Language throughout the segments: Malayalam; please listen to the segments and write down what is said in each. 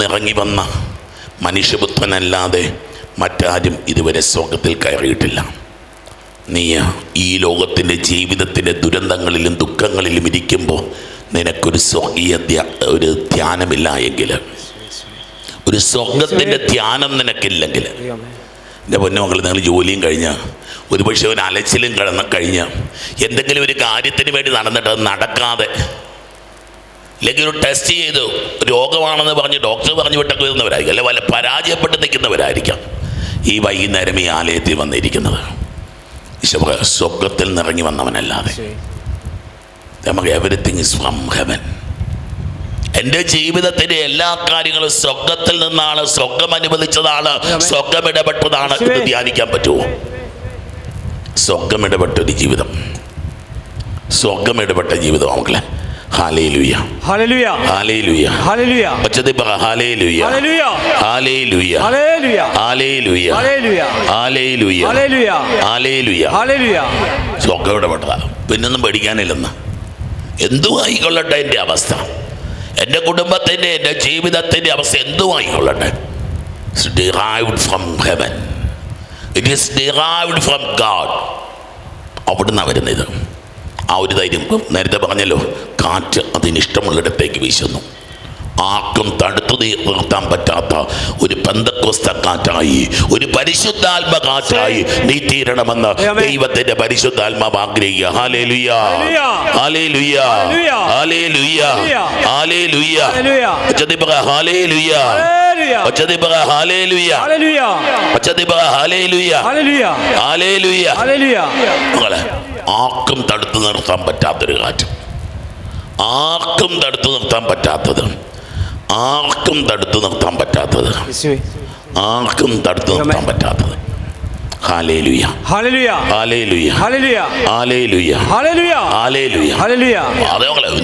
സ്വർഗത്തിൽ നിന്ന് ഇറങ്ങി വന്ന മനുഷ്യപുത്രനല്ലാതെ മറ്റാരും ഇതുവരെ സ്വർഗത്തിൽ കയറിയിട്ടില്ല. നീ ഈ ലോകത്തിന്റെ ജീവിതത്തിന്റെ ദുരന്തങ്ങളിലും ദുഃഖങ്ങളിലും ഇരിക്കുമ്പോൾ നിനക്കൊരു സ്വർഗീയ ഒരു ധ്യാനമില്ല എങ്കിൽ. ഒരു സ്വർഗത്തിന്റെ ധ്യാനം നിനക്കില്ലെങ്കിൽ. എന്റെ പൊന്നുമക്കൾ നിങ്ങൾ ജോലിയും കഴിഞ്ഞ് ഒരുപക്ഷെ ഒരു അലച്ചിലും കഴിഞ്ഞ് എന്തെങ്കിലും ഒരു കാര്യത്തിന് വേണ്ടി നടന്നിട്ട് നടക്കാതെ ഇല്ലെങ്കിൽ ഒരു ടെസ്റ്റ് ചെയ്ത് രോഗമാണെന്ന് പറഞ്ഞ് ഡോക്ടർ പറഞ്ഞു വിട്ടൊക്കെ വരുന്നവരായിരിക്കും അല്ലെ വല്ല പരാജയപ്പെട്ട് നിൽക്കുന്നവരായിരിക്കാം. ഈ വൈകുന്നേരം ഈ ആലയത്തിൽ വന്നിരിക്കുന്നത്. സ്വർഗത്തിൽ നിറങ്ങി വന്നവനല്ലാതെ. നമുക്ക് എവറിത്തിങ് ഇസ് ഫ്രം ഹെവൻ എന്റെ ജീവിതത്തിന്റെ എല്ലാ കാര്യങ്ങളും സ്വർഗത്തിൽ നിന്നാണ് സ്വർഗം അനുവദിച്ചതാണ് സ്വർഗം ഇടപെട്ടതാണ് ഇത് ധ്യാനിക്കാൻ പറ്റുമോ? സ്വർഗം ഇടപെട്ടൊരു ജീവിതം. സ്വർഗം ഇടപെട്ട ജീവിതം മക്കളെ ഹാലേലുയ്യ ഹല്ലേലൂയ ഹാലേലുയ്യ ഹല്ലേലൂയ ഒച്ചത്തിൽ പറ hallelujah hallelujah hallelujah hallelujah hallelujah hallelujah hallelujah സ്വർഗം ഇടപെട്ടതാ പിന്നൊന്നും പഠിക്കാനില്ലെന്ന് എന്തു ആയിക്കൊള്ളട്ടെ എന്റെ അവസ്ഥ എന്റെ കുടുംബത്തിന്റെ എന്റെ ജീവിതത്തിന്റെ അവസ്ഥ എന്തു ആയിക്കൊള്ളട്ടെ derived from heaven it is derived from God അവിടുന്ന് വരുന്നത് ആ ഒരു ധൈര്യം നേരത്തെ പറഞ്ഞല്ലോ കാറ്റ് അതിനിഷ്ടമുള്ളിടത്തേക്ക് വീശുന്നു. ആർക്കും തടുത്തു നിർത്താൻ പറ്റാത്ത ഒരു പന്തക്കോസ്ത കാറ്റായി ഒരു പരിശുദ്ധാത്മ കാറ്റായി നീ തീരണമെന്ന് ദൈവത്തിന്റെ പരിശുദ്ധാത്മാവ് ആഗ്രഹിക്കുക. പറ പറ മകളെ ആർക്കും തടുത്തു നിർത്താൻ പറ്റാത്തൊരു കാറ്റ്. ആർക്കും തടുത്തു നിർത്താൻ പറ്റാത്തത്. ആർക്കും തടുത്തു നിർത്താൻ പറ്റാത്തത്. ആർക്കും തടുത്തു നിർത്താൻ പറ്റാത്തത്.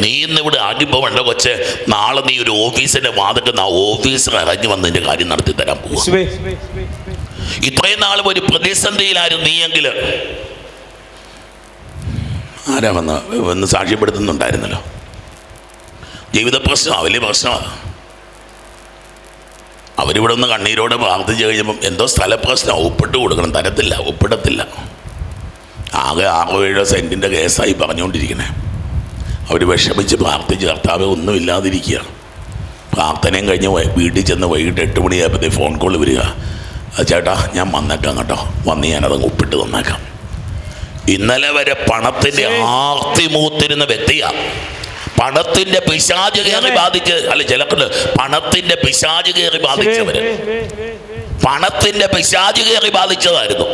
നീ ഇന്ന് ഇവിടെ വേണ്ട കൊച്ചെ നാളെ നീ ഒരു ഓഫീസിന്റെ വാതിട്ട് ആ ഓഫീസർ ഇറങ്ങി വന്നതിന്റെ കാര്യം നടത്തി തരാൻ പോകും ഇത്രയും നാളും ഒരു പ്രതിസന്ധിയിലായിരുന്നു നീയെങ്കിൽ ആരാ വന്ന് വന്ന് സാക്ഷ്യപ്പെടുത്തുന്നുണ്ടായിരുന്നല്ലോ? ജീവിത പ്രശ്നമാണ് വലിയ പ്രശ്നമാണ് അവരിവിടെ ഒന്ന് കണ്ണീരോടെ പ്രാർത്ഥിച്ച് കഴിഞ്ഞപ്പം എന്തോ സ്ഥലപ്രശ്നം ഒപ്പിട്ട് കൊടുക്കണം തരത്തില്ല ഒപ്പിടത്തില്ല. ആകെ ആറോ ഏഴോ സെന്റിന്റെ കേസായി പറഞ്ഞുകൊണ്ടിരിക്കണേ. അവർ വിഷമിച്ച് പ്രാർത്ഥിച്ച് കർത്താവ് ഒന്നുമില്ലാതിരിക്കുക. പ്രാർത്ഥനയും കഴിഞ്ഞ് വീട്ടിൽ ചെന്ന് വൈകിട്ട് എട്ട് മണിയായപ്പോഴത്തേ ഫോൺ കോൾ വരിക. "ആ ചേട്ടാ ഞാൻ വന്നേക്കാം കേട്ടോ. വന്ന് ഞാനത് ഒപ്പിട്ട് തന്നേക്കാം. ഇന്നലെ വരെ പണത്തിന്റെ ആർത്തി മൂത്തിരുന്ന വ്യക്തിയാ. പണത്തിന്റെ പിശാചു കയറി ബാധിച്ച് അല്ല ചിലക്കുണ്ട്. പണത്തിന്റെ പിശാചു കയറി ബാധിച്ചവര്. പണത്തിന്റെ പിശാചു കയറി ബാധിച്ചതായിരുന്നു.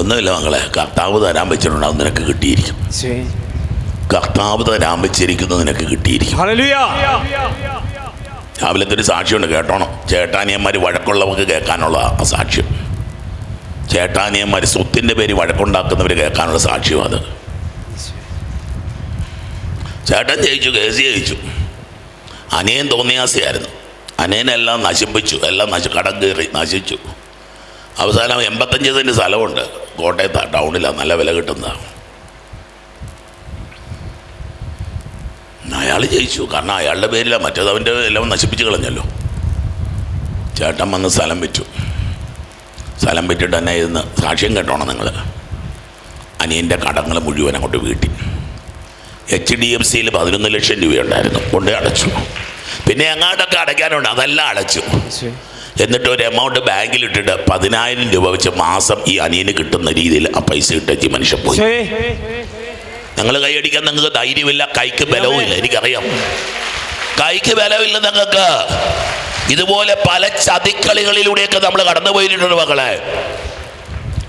ഒന്നുമില്ല മകളെ കർത്താവ് തരാൻ വെച്ചിട്ടുണ്ടാവും നിനക്ക് കിട്ടിയിരിക്കും. കർത്താവ് തരാൻ വെച്ചിരിക്കുന്നത് നിനക്ക് കിട്ടിയിരിക്കും. രാവിലത്തെ ഒരു സാക്ഷ്യമുണ്ട് കേട്ടോണം. ചേട്ടാനിയന്മാർ വഴക്കുള്ളവർക്ക് കേൾക്കാനുള്ള ആ സാക്ഷ്യം. ചേട്ടാനിയന്മാർ സ്വത്തിന്റെ പേര് വഴക്കുണ്ടാക്കുന്നവർ കേൾക്കാനുള്ള സാക്ഷ്യം അത്. ചേട്ടൻ ജയിച്ചു കേസ് ജയിച്ചു. അനിയൻ തോന്നിയാസിയായിരുന്നു. അനിയനെല്ലാം നശിപ്പിച്ചു എല്ലാം നശി കടം കയറി നശിച്ചു. അവസാനം എൺപത്തഞ്ച് സെന്റ് സ്ഥലമുണ്ട്. കോട്ടയത്ത് ടൗണിലാണ് നല്ല വില കിട്ടുന്നതാണ് അയാൾ ജയിച്ചു. കാരണം അയാളുടെ പേരിലാണ് മറ്റേത് അവന്റെ എല്ലാം നശിപ്പിച്ച് കളഞ്ഞല്ലോ. ചേട്ടൻ വന്ന് സ്ഥലം വിറ്റു. സ്ഥലം വിറ്റിട്ട് തന്നെ ഇരുന്ന് സാക്ഷ്യം കേട്ടോണം നിങ്ങൾ. അനിയന്റെ കടങ്ങൾ മുഴുവൻ അങ്ങോട്ട് വീട്ടി. എച്ച് ഡി എഫ് സിയിൽ പതിനൊന്ന് ലക്ഷം രൂപയുണ്ടായിരുന്നു. കൊണ്ടേ അടച്ചു. പിന്നെ അങ്ങോട്ടൊക്കെ അടയ്ക്കാനുണ്ട്. അതെല്ലാം അടച്ചു. എന്നിട്ട് ഒരു എമൗണ്ട് ബാങ്കിൽ ഇട്ടിട്ട് പതിനായിരം രൂപ വെച്ച് മാസം ഈ അനിയന് കിട്ടുന്ന രീതിയിൽ ആ പൈസ ഇട്ടേച്ച് മനുഷ്യൻ പോയി. ഞങ്ങൾ കൈയടിക്കാൻ നിങ്ങൾക്ക് ധൈര്യമില്ല. കൈക്ക് ബലവുമില്ല. എനിക്കറിയാം. കൈക്ക് ബലവില്ല നിങ്ങൾക്ക് ഇതുപോലെ പല ചതിക്കളികളിലൂടെയൊക്കെ നമ്മൾ കടന്നു പോയിട്ടുണ്ട് മക്കളെ.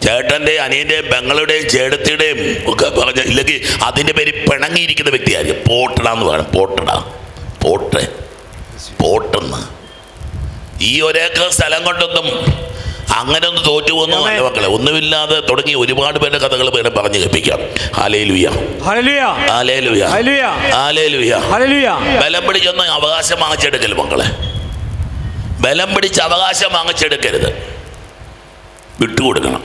ചേട്ടന്റെ അനിയന്റെയും പെങ്ങളുടെയും ചേട്ടത്തിയുടെയും ഒക്കെ പറഞ്ഞ ഇല്ലെങ്കിൽ അതിന്റെ പേര് പിണങ്ങിയിരിക്കുന്ന വ്യക്തിയായിരിക്കും. പോട്ടടാന്ന് പറയണം. പോട്ടട. പോട്ടെ. പോട്ടെന്ന്. ഈ ഒരേക്കർ സ്ഥലം കൊണ്ടൊന്നും അങ്ങനെ ഒന്ന് തോറ്റു പോകുന്നു അല്ല മക്കളെ. ഒന്നുമില്ലാതെ തുടങ്ങി ഒരുപാട് പേരുടെ കഥകൾ പേരെ പറഞ്ഞു കേൾപ്പിക്കാം. ബലം പിടിച്ചൊന്ന് അവകാശം വാങ്ങിച്ചെടുക്കൽ മക്കളെ. ബലം പിടിച്ച് അവകാശം വാങ്ങിച്ചെടുക്കരുത്. വിട്ടുകൊടുക്കണം.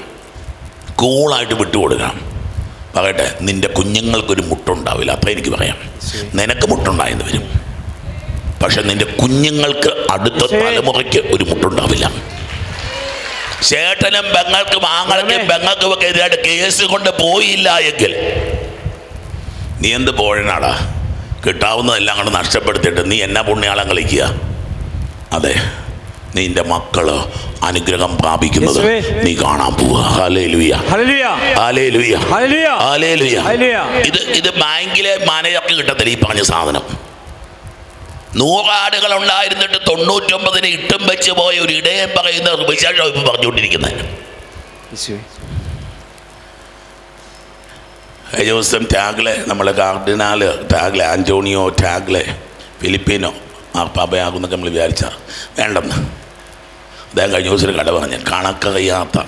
കൂളായിട്ട് വിട്ടുകൊടുക്കണം. പറയട്ടെ നിന്റെ കുഞ്ഞുങ്ങൾക്കൊരു മുട്ടുണ്ടാവില്ല. അപ്പം എനിക്ക് പറയാം. നിനക്ക് മുട്ടുണ്ടായെന്ന് വരും. പക്ഷെ നിന്റെ കുഞ്ഞുങ്ങൾക്ക് അടുത്ത തലമുറയ്ക്ക് ഒരു മുട്ടുണ്ടാവില്ല. ചേട്ടനും പെങ്ങൾക്കും ആങ്ങൾക്കും പെങ്ങൾക്കും ഒക്കെ എതിരായിട്ട് കേസ് കൊണ്ട് പോയില്ല എങ്കിൽ നീ എന്ത് പോഴനാടാ കിട്ടാവുന്നതെല്ലാം കൊണ്ട് നഷ്ടപ്പെടുത്തിയിട്ട് നീ എന്നാ പുണ്യാളം കളിക്കുക അതെ. നിന്റെ മക്കൾ അനുഗ്രഹം പ്രാപിക്കുന്നത് നീ കാണാൻ ഇത് ഇത് ബാങ്കിലെ മാനേജർക്ക് കിട്ടത്തില്ല ഈ പറഞ്ഞ സാധനം. നൂറാടുകൾ ഉണ്ടായിരുന്നിട്ട് തൊണ്ണൂറ്റൊമ്പതിന് ഇട്ടും വെച്ച് പോയ ഒരു ഇടയൻ പറയുന്ന വിശേഷം ഇപ്പം പറഞ്ഞുകൊണ്ടിരിക്കുന്നത്. കഴിഞ്ഞ ദിവസം ടാഗ്ലെ നമ്മളെ cardinal Tagle Antonio Tagle Filipino മാർപ്പാപ്പയാകുന്നൊക്കെ നമ്മൾ വിചാരിച്ച. വേണ്ടെന്ന്. അദ്ദേഹം കഴിഞ്ഞ ദിവസം കട പറഞ്ഞ്. കണക്കറിയാത്ത.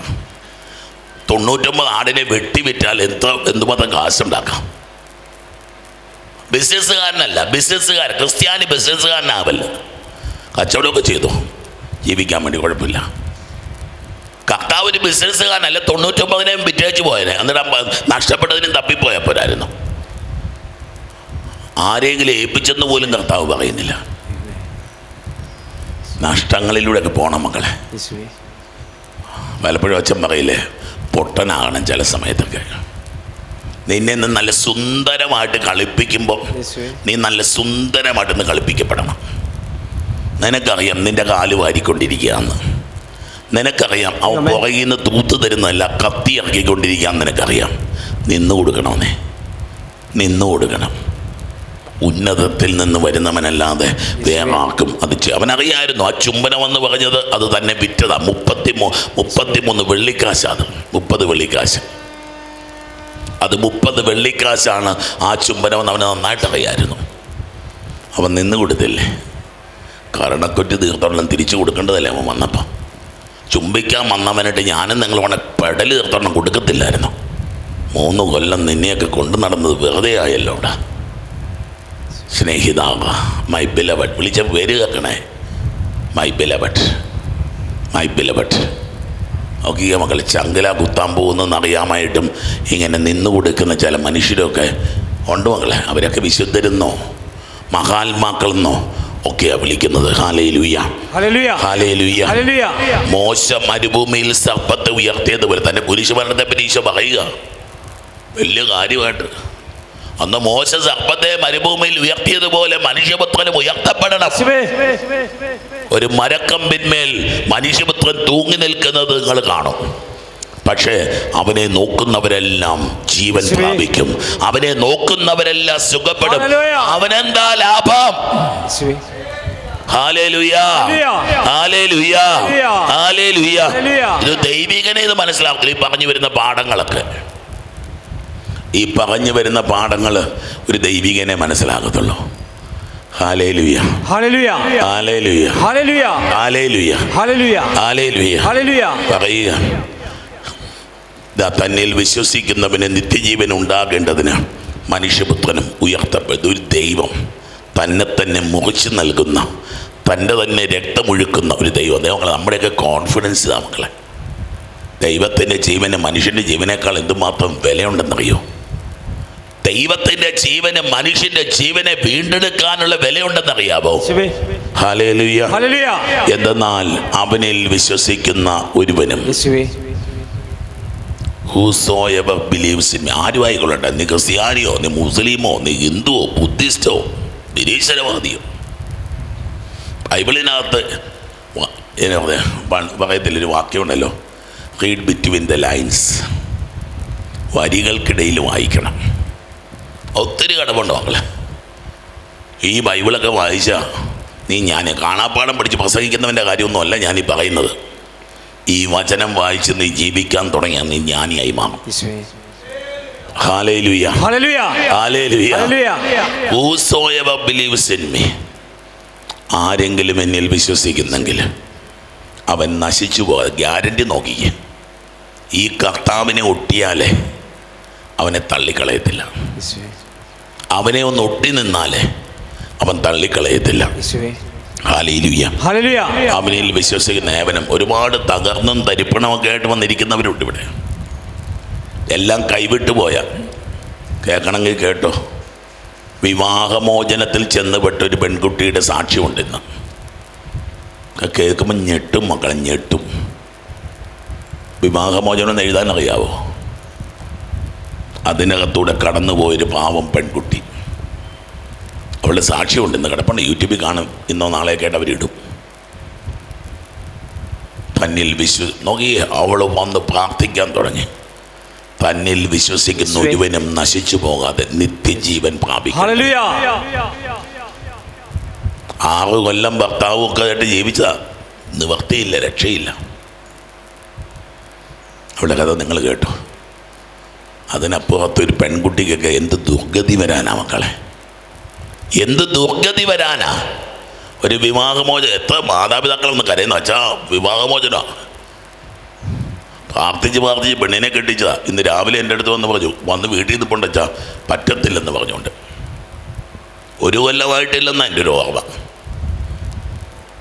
തൊണ്ണൂറ്റൊമ്പത് ആടിനെ വെട്ടി വിറ്റാൽ എന്ത് എന്തുമാത്രം കാശുണ്ടാക്കാം? ബിസിനസ്സുകാരനല്ല. ബിസിനസ്സുകാരൻ ക്രിസ്ത്യാനി ബിസിനസ്സുകാരനാവല്ല. കച്ചവടമൊക്കെ ചെയ്തു. ജീവിക്കാൻ വേണ്ടി കുഴപ്പമില്ല. കർത്താവ് ഒരു ബിസിനസ്സുകാരനല്ല തൊണ്ണൂറ്റൊമ്പതിനെയും വിറ്റേച്ച് പോയനെ എന്നിട്ട് നഷ്ടപ്പെട്ടതിനും തപ്പിപ്പോയപ്പോരായിരുന്നു ആരെങ്കിലും ഏൽപ്പിച്ചെന്ന് പോലും കർത്താവ് പറയുന്നില്ല. നഷ്ടങ്ങളിലൂടെയൊക്കെ പോകണം മക്കളെ. പലപ്പോഴും അച്ഛൻ പറയില്ലേ പൊട്ടനാകണം ചില സമയത്തൊക്കെ. നിന്നെ നിന്ന് നല്ല സുന്ദരമായിട്ട് കളിപ്പിക്കുമ്പോൾ നീ നല്ല സുന്ദരമായിട്ടൊന്ന് കളിപ്പിക്കപ്പെടണം. നിനക്കറിയാം നിന്റെ കാൽ വാരിക്കൊണ്ടിരിക്കുകയാണ് നിനക്കറിയാം അവൻ. പുറകിൽ നിന്ന് തൂത്ത് തരുന്നതല്ല കത്തി ഇറക്കിക്കൊണ്ടിരിക്കുകയാണെന്ന് നിനക്കറിയാം. നിന്ന് കൊടുക്കണമെന്നേ നിന്ന് കൊടുക്കണം. ഉന്നതത്തിൽ നിന്ന് വരുന്നവനല്ലാതെ വേറെ ആർക്കും അത് ചെയ്യും. അവനറിയായിരുന്നു ആ ചുംബനമെന്ന് പറഞ്ഞത് അത് തന്നെ വിറ്റതാ. മുപ്പത്തി മൂ മുപ്പത്തിമൂന്ന് വെള്ളിക്കാശാണ് മുപ്പത് വെള്ളിക്കാശ്. അത് മുപ്പത് വെള്ളിക്കാശാണ് ആ ചുംബനമെന്ന് അവന് നന്നായിട്ട് അറിയായിരുന്നു. അവൻ നിന്ന് കൊടുത്തില്ലേ? കരണക്കൊറ്റ് തീർത്തോളം തിരിച്ചു കൊടുക്കേണ്ടതല്ലേ അവൻ വന്നപ്പം? ചുംബിക്കാൻ വന്നവനായിട്ട് ഞാനും നിങ്ങൾ വേണേ പെടൽ തീർത്തോളം കൊടുക്കത്തില്ലായിരുന്നു. മൂന്ന് കൊല്ലം നിന്നെയൊക്കെ കൊണ്ടു നടന്നത് വെറുതെ ആയല്ലോ സ്നേഹിതാവ. മൈ ബിലവട്ട് വിളിച്ച പേര് കേൾക്കണേ. മൈ ബിലവട്ട് മൈ ബിലവട്ട് നോക്കിയ മകൾ ചങ്കല കുത്താൻ പോകുന്നെന്ന് അറിയാമായിട്ടും ഇങ്ങനെ നിന്നു കൊടുക്കുന്ന ചില മനുഷ്യരൊക്കെ ഉണ്ട് മകളെ അവരൊക്കെ വിശുദ്ധരെന്നോ മഹാത്മാക്കളെന്നോ ഒക്കെയാ വിളിക്കുന്നത്. മോശ മരുഭൂമിയിൽ സർപ്പത്തെ ഉയർത്തിയതുപോലെ തന്നെ കുരിശുമരണത്തെ പറ്റി ഈശോ പറയുക. വലിയ കാര്യമായിട്ട്. അന്ന് മോശ സർപ്പത്തെ മരുഭൂമിയിൽ ഉയർത്തിയതുപോലെ മനുഷ്യപുത്രനും ഉയർത്തപ്പെടണം. ഒരു മരക്കമ്പിന്മേൽ മനുഷ്യപുത്രൻ തൂങ്ങി നിൽക്കുന്നത് നിങ്ങൾ കാണും. പക്ഷേ അവനെ നോക്കുന്നവരെല്ലാം ജീവൻ പ്രാപിക്കും. അവനെ നോക്കുന്നവരെല്ലാം സുഖപ്പെടും. അവനെന്താ ലാഭം. ഇത് ദൈവികനെ ഇത് മനസ്സിലാക്കില്ല ഈ പറഞ്ഞു വരുന്ന പാഠങ്ങളൊക്കെ. ഈ പറഞ്ഞു വരുന്ന പാഠങ്ങൾ ഒരു ദൈവികനെ മനസ്സിലാകത്തുള്ളൂ. പറയുക. തന്നിൽ വിശ്വസിക്കുന്നവന് നിത്യജീവൻ ഉണ്ടാകേണ്ടതിന് മനുഷ്യപുത്രനും ഉയർത്തപ്പെട്ട ഒരു ദൈവം തന്നെ തന്നെ മുറിച്ചു നൽകുന്ന തന്റെ തന്നെ രക്തമൊഴുക്കുന്ന ഒരു ദൈവം. ദൈവങ്ങൾ നമ്മുടെയൊക്കെ കോൺഫിഡൻസ് ഇതാ മക്കളെ. ദൈവത്തിന്റെ ജീവന് മനുഷ്യന്റെ ജീവനേക്കാൾ എന്തുമാത്രം വിലയുണ്ടെന്നറിയോ? ദൈവത്തിന്റെ ജീവന് മനുഷ്യന്റെ ജീവനെ വീണ്ടെടുക്കാനുള്ള ഹല്ലേലൂയ. എന്തെന്നാൽ അവനിൽ വിശ്വസിക്കുന്ന ഒരുവനും. ആരുമായിക്കൊള്ളട്ടെ? നീ ക്രിസ്ത്യാനിയോ നീ മുസ്ലിമോ നീ ഹിന്ദുവോ ബുദ്ധിസ്റ്റോ നിരീശ്വരവാദിയോ? ബൈബിളിനകത്ത് എന്നാ പറയാ പ- പറയത്തില്ലൊരു വാക്യമുണ്ടല്ലോ. റീഡ് ബിറ്റ്വീൻ ദ ലൈൻസ് വരികൾക്കിടയിൽ വായിക്കണം. ഒത്തിരി കടമുണ്ട് മക്കളെ ഈ ബൈബിളൊക്കെ വായിച്ച നീ ഞാൻ കാണാപ്പാടം പഠിച്ച് പ്രസംഗിക്കുന്നവന്റെ കാര്യമൊന്നുമല്ല ഞാനീ പറയുന്നത്. ഈ വചനം വായിച്ച് നീ ജീവിക്കാൻ തുടങ്ങിയാൽ നീ ജ്ഞാനിയായി മാറും. ആരെങ്കിലും എന്നിൽ വിശ്വസിക്കുന്നെങ്കിൽ അവൻ നശിച്ചു പോ ഗ്യാരണ്ടി നോക്കിക്കേ. ഈ കർത്താവിനെ ഒട്ടിയാലേ അവനെ തള്ളിക്കളയത്തില്ല. അവനെ ഒന്ന് ഒട്ടി നിന്നാലേ അവൻ തള്ളിക്കളയത്തില്ല. അവനിൽ വിശ്വസിക്കുന്ന ഏവനും ഒരുപാട് തകർന്നും തരിപ്പണമൊക്കെ ആയിട്ട് വന്നിരിക്കുന്നവരുണ്ട് ഇവിടെ. എല്ലാം കൈവിട്ടു പോയ. കേൾക്കണമെങ്കിൽ കേട്ടോ. വിവാഹമോചനത്തിൽ ചെന്നുപെട്ട ഒരു പെൺകുട്ടിയുടെ സാക്ഷ്യമുണ്ട് ഇന്ന്. കേൾക്കുമ്പോൾ ഞെട്ടും മക്കളെ ഞെട്ടും. വിവാഹമോചനം എഴുതാൻ അറിയാവോ അതിനകത്തൂടെ കടന്നുപോയൊരു പാവം പെൺകുട്ടി. അവളുടെ സാക്ഷ്യമുണ്ട് ഇന്ന് കിടപ്പുണ്ട്. യൂട്യൂബിൽ കാണും. ഇന്നോ നാളെ കേട്ട് അവരിടും. തന്നിൽ വിശ്വ നോക്കി അവൾ വന്ന് പ്രാർത്ഥിക്കാൻ തുടങ്ങി. തന്നിൽ വിശ്വസിക്കുന്ന. ഒരുവനും നശിച്ചു പോകാതെ നിത്യജീവൻ പ്രാപിക്കും ആറ് കൊല്ലം ഭർത്താവും ഒക്കെ ആയിട്ട് ജീവിച്ചതാ. നിവർത്തിയില്ല രക്ഷയില്ല. അവളുടെ കഥ നിങ്ങൾ കേട്ടോ. അതിനപ്പുറത്ത് ഒരു പെൺകുട്ടിക്കൊക്കെ എന്ത് ദുർഗതി വരാനാ മക്കളെ? എന്ത് ദുർഗതി വരാനാ? ഒരു വിവാഹമോചനം എത്ര മാതാപിതാക്കളൊന്ന് കരയുന്ന വെച്ചാ വിവാഹമോചന. പ്രാർത്ഥിച്ച് പ്രാർത്ഥിച്ച് പെണ്ണിനെ കെട്ടിച്ചതാ. ഇന്ന് രാവിലെ എന്റെ അടുത്ത് വന്ന് പറഞ്ഞു വന്ന് വീട്ടിൽ നിന്ന് കൊണ്ടുവച്ചാ പറ്റത്തില്ലെന്ന് പറഞ്ഞുകൊണ്ട്. ഒരു കൊല്ലമായിട്ടില്ലെന്ന എന്റെ ഒരു ഓർമ്മ.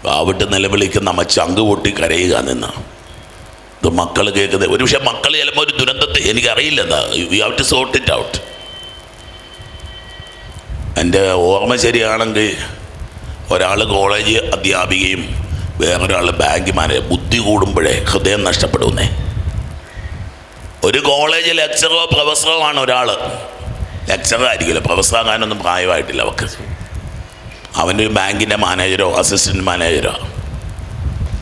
വാവിട്ട് നിലവിളിക്കുന്ന അമ്മ ചങ്ക് പൊട്ടി കരയുക നിന്ന്. ഇത് മക്കൾ കേൾക്കുന്നത് ഒരു പക്ഷേ മക്കൾ ചിലപ്പോൾ ഒരു ദുരന്തത്തെ എനിക്കറിയില്ലെന്നാ. You have to sort it out എന്റെ ഓർമ്മ ശരിയാണെങ്കിൽ ഒരാൾ കോളേജ് അധ്യാപികയും വേറൊരാൾ ബാങ്ക് മാനേജർ ബുദ്ധി കൂടുമ്പോഴേ ഹൃദയം നഷ്ടപ്പെടുന്നേ. ഒരു കോളേജ് ലെക്ചറോ പ്രൊഫസറോ ആണ് ഒരാൾ ലെക്ചറോ ആയിരിക്കില്ല പ്രൊഫസർ ആകാനൊന്നും പ്രായമായിട്ടില്ല അവർക്ക് അവന്റെ ബാങ്കിന്റെ മാനേജരോ അസിസ്റ്റന്റ് മാനേജരോ.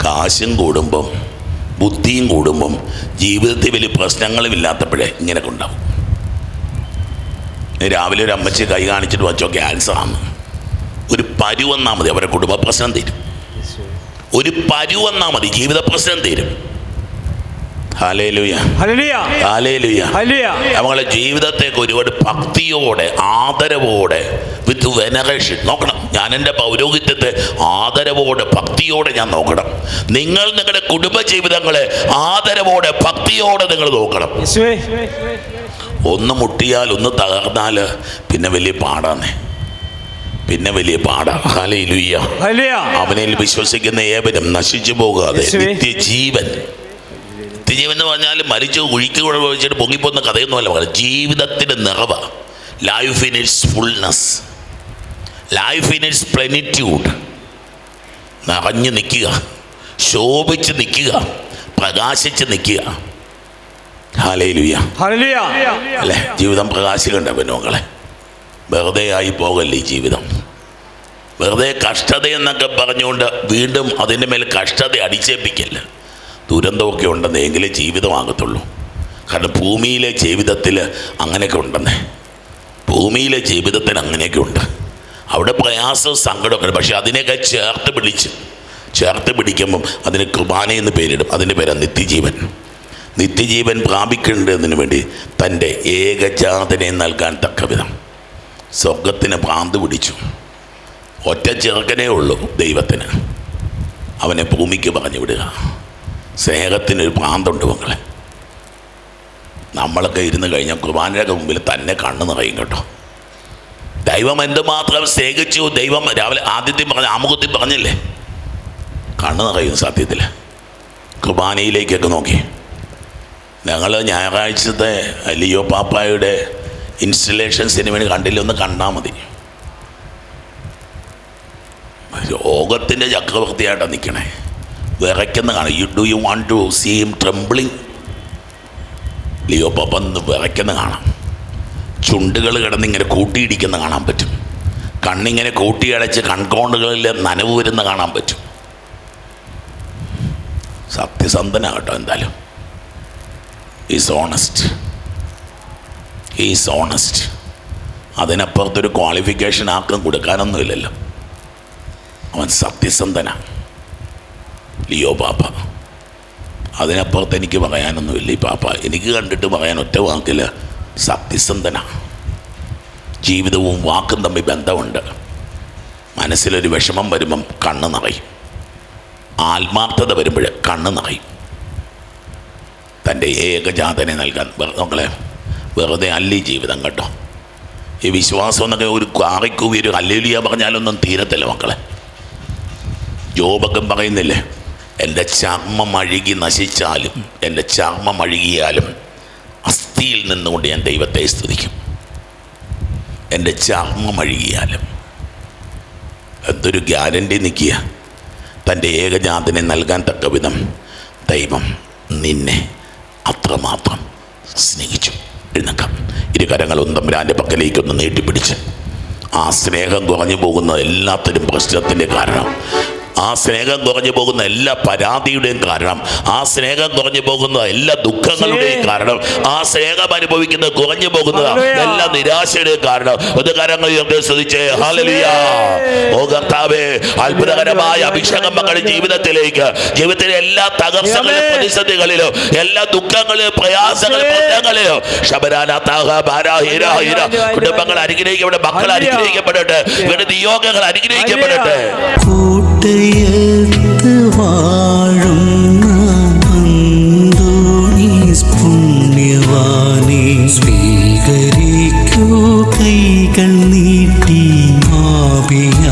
കാശും കൂടുമ്പം ബുദ്ധിയും കൂടുമ്പം ജീവിതത്തിൽ വലിയ പ്രശ്നങ്ങളും ഇല്ലാത്തപ്പോഴേ ഇങ്ങനെയൊക്കെ ഉണ്ടാവും രാവിലെ ഒരു അമ്മച്ചി കൈ കാണിച്ചിട്ട് വച്ചോ ക്യാൻസറാണ് ഒരു പരു വന്നാൽ മതി അവരുടെ കുടുംബ പ്രശ്നം തീരും. ഒരു പരു വന്നാൽ മതി ജീവിത പ്രശ്നം തീരും ഹാലേലുയ ഹല്ലേലൂയ ഹാലേലുയ ഹല്ലേലൂയ നമ്മളെ ജീവിതത്തേക്ക് ഒരുപാട് ഭക്തിയോടെ ആദരവോടെ വിത്ത് വെനറേഷൻ നോക്കണം. ഞാൻ എന്റെ പൗരോഹിത്യത്തെ ആദരവോടെ ഭക്തിയോടെ ഞാൻ നോക്കണം. നിങ്ങൾ നിങ്ങളുടെ കുടുംബ ജീവിതങ്ങളെ ആദരവോടെ ഭക്തിയോടെ നിങ്ങൾ നോക്കണം. ഒന്ന് മുട്ടിയാൽ ഒന്ന് തകർന്നാൽ പിന്നെ വലിയ പാടാന്നേ. പിന്നെ വലിയ പാടാ. Hallelujah hallelujah. അവനിൽ വിശ്വസിക്കുന്ന ഏവനും നശിച്ചു പോകാതെ നിത്യജീവൻ നിത്യജീവൻ എന്ന് പറഞ്ഞാൽ മരിച്ചു ഒഴുക്കി വെച്ചിട്ട് പൊങ്ങിപ്പോകുന്ന കഥയൊന്നുമല്ല. പറയുന്നത് ജീവിതത്തിന്റെ നിറവ. Life in its fullness life in its plenitude നിറഞ്ഞു നിൽക്കുക. ശോഭിച്ച് നിൽക്കുക. പ്രകാശിച്ച് നിൽക്കുക. അല്ലെ? ജീവിതം പ്രകാശിക്കണ്ട പെണ്ണുങ്ങളെ വെറുതെ ആയി പോകല്ലേ ജീവിതം. വെറുതെ കഷ്ടത എന്നൊക്കെ പറഞ്ഞുകൊണ്ട് വീണ്ടും അതിന്റെ മേൽ കഷ്ടത അടിച്ചേൽപ്പിക്കല്ല. ദുരന്തമൊക്കെ ഉണ്ടെന്ന് എങ്കിലേ ജീവിതമാകത്തുള്ളൂ കാരണം ഭൂമിയിലെ ജീവിതത്തിൽ അങ്ങനെയൊക്കെ ഉണ്ടെന്നേ. ഭൂമിയിലെ ജീവിതത്തിന് അങ്ങനെയൊക്കെ ഉണ്ട്. അവിടെ പ്രയാസവും സങ്കടമൊക്കെ പക്ഷെ അതിനെയൊക്കെ ചേർത്ത് പിടിച്ച് ചേർത്ത് പിടിക്കുമ്പം അതിന് കുർബാന എന്ന് പേരിടും. അതിന്റെ പേരാണ് നിത്യജീവൻ. നിത്യജീവൻ പ്രാപിക്കേണ്ടതിന് വേണ്ടി തന്റെ ഏകജാതനെ നൽകാൻ തക്ക വിധം. സ്വർഗത്തിന് ഭ്രാന്ത് പിടിച്ചു. ഒറ്റ ചെറുക്കനേ ഉള്ളൂ ദൈവത്തിന്. അവനെ ഭൂമിക്ക് പറഞ്ഞു വിടുക. സ്നേഹത്തിനൊരു പ്രാന്തുണ്ട് മക്കളെ. നമ്മളൊക്കെ ഇരുന്ന് കഴിഞ്ഞാൽ കുർബാനയുടെ മുമ്പിൽ തന്നെ കണ്ണ് നിറയും കേട്ടോ. ദൈവം എന്തുമാത്രം സ്നേഹിച്ചു ദൈവം രാവിലെ ആദ്യത്തിൽ പറഞ്ഞ ആമുഖത്തിൽ പറഞ്ഞില്ലേ? കണ്ണ് നിറയും സത്യത്തിൽ കുർബാനയിലേക്കൊക്കെ നോക്കി. ഞങ്ങൾ ഞായറാഴ്ചത്തെ ലിയോ പാപ്പായുടെ ഇൻസ്റ്റലേഷൻ സിനിമ കണ്ടില്ലൊന്ന് കണ്ടാൽ മതി. ലോകത്തിന്റെ ചക്രവർത്തിയായിട്ടാണ് നിൽക്കണേ വിറയ്ക്കുന്ന കാണാം you do you want to see him trembling Leo പപ്പന്ന് വിറയ്ക്കുന്ന കാണാം. ചുണ്ടുകൾ കിടന്നിങ്ങനെ കൂട്ടിയിടിക്കുന്ന കാണാൻ പറ്റും. കണ്ണിങ്ങനെ കൂട്ടിയടച്ച് കൺകോണ്ടുകളിൽ നനവ് വരുന്ന കാണാൻ പറ്റും. സത്യസന്ധനാകട്ടോ എന്തായാലും. ഈസ് ഓണസ്റ്റ് ഈസ് ഓണസ്റ്റ് അതിനപ്പുറത്തൊരു ക്വാളിഫിക്കേഷൻ ആർക്കും കൊടുക്കാനൊന്നുമില്ലല്ലോ. അവൻ സത്യസന്ധന. ലിയോ പാപ്പ. അതിനപ്പുറത്ത് എനിക്ക് പറയാനൊന്നുമില്ല ഈ പാപ്പ. എനിക്ക് കണ്ടിട്ട് പറയാൻ ഒറ്റ വാക്കില്ല. സത്യസന്ധന. ജീവിതവും വാക്കും തമ്മിൽ ബന്ധമുണ്ട്. മനസ്സിലൊരു വിഷമം വരുമ്പം കണ്ണ് നിറയും. ആത്മാർത്ഥത വരുമ്പോൾ കണ്ണ് നിറയും. തന്റെ ഏകജാതനെ നൽകാൻ മക്കളെ വെറുതെ അല്ലി ജീവിതം കേട്ടോ. ഈ വിശ്വാസം എന്നൊക്കെ ഒരു കാറിക്കൂവി ഒരു അല്ലേലിയ പറഞ്ഞാലൊന്നും തീരത്തില്ല മക്കളെ. ജോബൊക്കെ പറയുന്നില്ലേ? എന്റെ ചർമ്മം അഴുകി നശിച്ചാലും എന്റെ ചർമ്മം അഴുകിയാലും അസ്ഥിയിൽ നിന്നുകൊണ്ട് ഞാൻ ദൈവത്തെ സ്തുതിക്കും. എന്റെ ചർമ്മം അഴുകിയാലും എന്തൊരു ഗ്യാരണ്ടി നിൽക്കുക തന്റെ ഏകജാതനെ നൽകാൻ തക്ക വിധം ദൈവം നിന്നെ അത്രമാത്രം സ്നേഹിച്ചു. എഴുന്നേക്കാം ഇരു കരങ്ങളും തമ്പുരാന്റെ പക്കലേക്കൊന്ന് നീട്ടിപ്പിടിച്ച്. ആ സ്നേഹം കുറഞ്ഞു പോകുന്ന എല്ലാത്തിനും പ്രശ്നത്തിന്റെ കാരണം ആ സ്നേഹം കുറഞ്ഞു പോകുന്ന എല്ലാ പരാതിയുടെയും കാരണം ആ സ്നേഹം കുറഞ്ഞു പോകുന്ന എല്ലാ ദുഃഖങ്ങളുടെയും കാരണം ആ സ്നേഹം അനുഭവിക്കുന്നത് കുറഞ്ഞു പോകുന്ന എല്ലാ നിരാശയുടെയും കാരണം. ഒരു കരങ്ങൾ ഉയർത്തി ഹാലലിയ ഓ കർത്താവേ അത്ഭുതകരമായ അഭിഷേകം മക്കളുടെ ജീവിതത്തിലേക്ക് ജീവിതത്തിലെ എല്ലാ തകർച്ചകളിലും പ്രതിസന്ധികളിലും എല്ലാ ദുഃഖങ്ങളിലും പ്രയാസങ്ങളിലും ഹീര കുടുംബങ്ങൾ അനുഗ്രഹിക്കപ്പെടെ മക്കൾ. അനുഗ്രഹിക്കപ്പെടട്ടെ ഇവരുടെ നിയോഗങ്ങൾ അനുഗ്രഹിക്കപ്പെടട്ടെ. കൂട്ടയത്ത് വാഴുന്ന പുണ്യവാനെ സ്വീകരിക്കൂ കൈകൾ നീട്ടി ആപിയാമിൻ